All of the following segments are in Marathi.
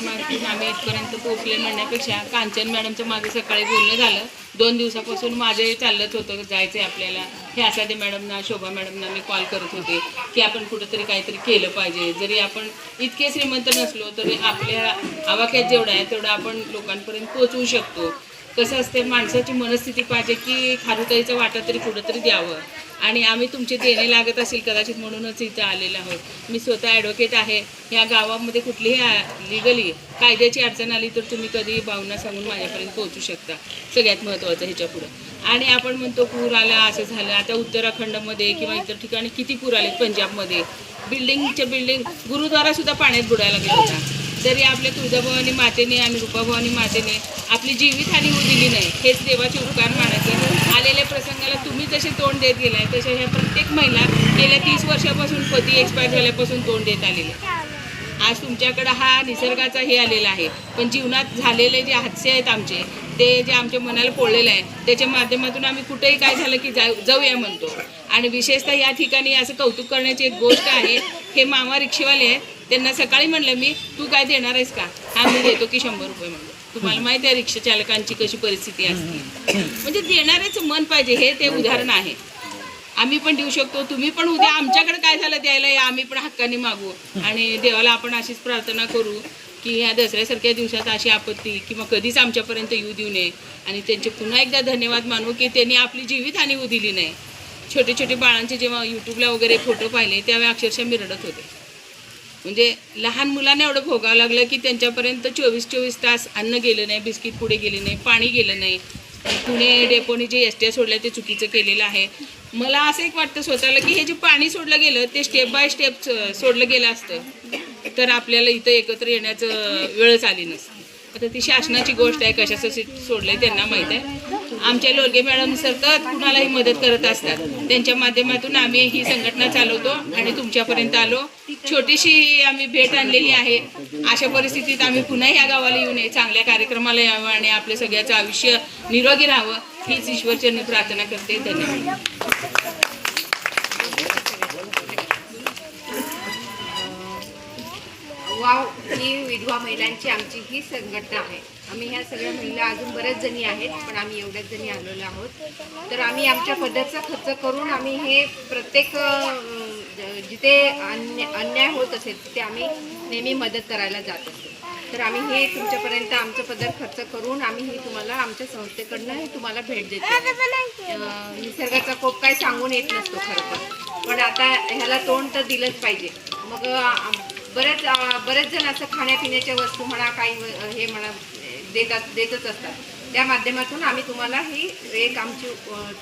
माध्यमातून आम्ही इथपर्यंत पोहोचले म्हणण्यापेक्षा कांचन मॅडमचं माझं सकाळी बोलणं झालं. दोन दिवसापासून माझे चाललंच होतं जायचं आहे आपल्याला. हे आसादे मॅडमना शोभा मॅडमना मी कॉल करत होते की आपण कुठंतरी काहीतरी केलं पाहिजे. जरी आपण इतके श्रीमंत नसलो तरी आपल्या आवाक्यात जेवढं आहे तेवढं आपण लोकांपर्यंत पोचवू शकतो. कसं असते माणसाची मनस्थिती पाहिजे की खारुताईचं वाटा तरी कुठंतरी द्यावं. आणि आम्ही तुमचे देणे लागत असेल कदाचित म्हणूनच इथं आलेलो आहोत. मी स्वतः ॲडव्होकेट आहे. ह्या गावामध्ये कुठलीही लिगली कायद्याची अडचण आली तर तुम्ही कधी भावना सांगून माझ्यापर्यंत पोहोचू शकता. सगळ्यात महत्त्वाचं ह्याच्या पुढं आणि आपण म्हणतो पूर आला असं झालं. आता उत्तराखंडमध्ये किंवा इतर ठिकाणी किती पूर आले पंजाबमध्ये. बिल्डिंगच्या बिल्डिंग गुरुद्वारासुद्धा पाण्यात बुडायला गेला होता. तरी आपल्या तुळजाभवानी मातेने आणि रूपाभवानी मातेने आपली जीवितहानी होऊ दिली नाही हेच देवाचे उपकार मानायचे. आलेल्या प्रसंगाला तुम्ही जसे तोंड देत गेलाय तसे ह्या प्रत्येक महिला गेल्या तीस वर्षापासून पती एक्सपायर झाल्यापासून तोंड देत आलेले आज तुमच्याकडं हा निसर्गाचा हे आलेला आहे. पण जीवनात झालेले जे हास्य आहेत आमचे ते जे आमच्या मनाला पोळलेलं आहे त्याच्या माध्यमातून आम्ही कुठेही काय झालं की जाऊ जाऊया म्हणतो. आणि विशेषतः या ठिकाणी असं कौतुक करण्याची एक गोष्ट आहे हे मामा रिक्षेवाले आहेत. त्यांना सकाळी म्हणलं मी तू काय देणार आहेस का? हा मी देतो की शंभर रुपये म्हणलं. तुम्हाला माहिती आहे रिक्षा चालकांची कशी परिस्थिती असते. म्हणजे देणाऱ्याचं मन पाहिजे हे ते उदाहरण आहे. आम्ही पण देऊ शकतो तुम्ही पण उद्या आमच्याकडे काय झालं द्यायला या आम्ही पण हक्काने मागू. आणि देवाला आपण अशीच प्रार्थना करू की ह्या दसऱ्यासारख्या दिवसात अशी आपत्ती किंवा कधीच आमच्यापर्यंत येऊ देऊ नये. आणि त्यांचे पुन्हा एकदा धन्यवाद मानू की त्यांनी आपली जीवितहानी होऊ दिली नाही. छोटे छोटे बाळांचे जेव्हा यूट्यूबला वगैरे फोटो पाहिले त्यावेळी अक्षरशः मी रडत होते. म्हणजे लहान मुलांना एवढं भोगावं लागलं की त्यांच्यापर्यंत चोवीस चोवीस तास अन्न गेलं नाही बिस्किट पुढे गेले नाही पाणी गेलं नाही. पुणे डेपोनी जे एस टी सोडल्या ते चुकीचं केलेलं आहे. मला असं एक वाटतं स्वतःला की हे जे पाणी सोडलं गेलं ते स्टेप बाय स्टेप सोडलं गेलं असतं. तर आपल्याला इथं एकत्र येण्याचं वेळच आली नसतं. आता ती शासनाची गोष्ट आहे कशासाठी सोडलंय त्यांना माहीत आहे. आमच्या लोलगे मॅडम सतत कुणालाही मदत करत असतात. त्यांच्या माध्यमातून आम्ही ही संघटना चालवतो आणि तुमच्यापर्यंत आलो. छोटीशी आम्ही भेट आणलेली आहे. अशा परिस्थितीत आम्ही पुन्हा या गावाला येऊ नये चांगल्या कार्यक्रमाला यावं आणि आपल्या सगळ्याचं आयुष्य निरोगी राहावं. हीच ईश्वरचरणी प्रार्थना करते. धन्यवाद. विधवा महिलांची आमची ही संघटना आहे. आम्ही ह्या सगळ्या महिला अजून बऱ्याच जणी आहेत पण आम्ही एवढ्याच जणी आलेलो आहोत. तर आम्ही आमच्या पदरचा खर्च करून आम्ही हे प्रत्येक जिथे अन्य अन्याय होत असेल तिथे आम्ही नेहमी मदत करायला जात असतो. तर आम्ही हे तुमच्यापर्यंत आमचं पदर खर्च करून आम्ही हे तुम्हाला आमच्या संस्थेकडनं हे तुम्हाला भेट देतो. निसर्गाचा कोप काय सांगून येत नसतो खरं पण आता ह्याला तोंड तर दिलंच पाहिजे. मग बरेच बरेच जण असं खाण्यापिण्याच्या वस्तू म्हणा काही हे म्हणा देतात देतच असतात. त्या माध्यमातून आम्ही तुम्हाला ही एक आमची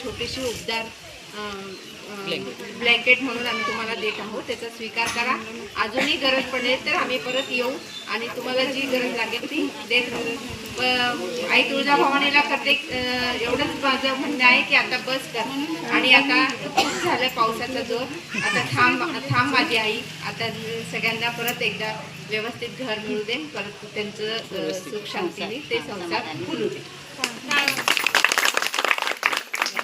छोटीशी उपदार ब्लँकेट म्हणून आम्ही तुम्हाला देत आहोत. त्याचा स्वीकार करा. अजूनही गरज पडेल तर आम्ही परत येऊ आणि तुम्हाला जी गरज लागेल ती देत राहू. आई तुळजाभवानीला प्रत्येक अं, एवढंच माझं म्हणणं आहे की आता बस कर. आणि आता खूप झालं पावसाचा जोर. आता थांब थांब माझी आई. आता सगळ्यांना परत एकदा व्यवस्थित घर मिळू दे. परत त्यांचं सुख शांतीने ते संसार फुलू दे.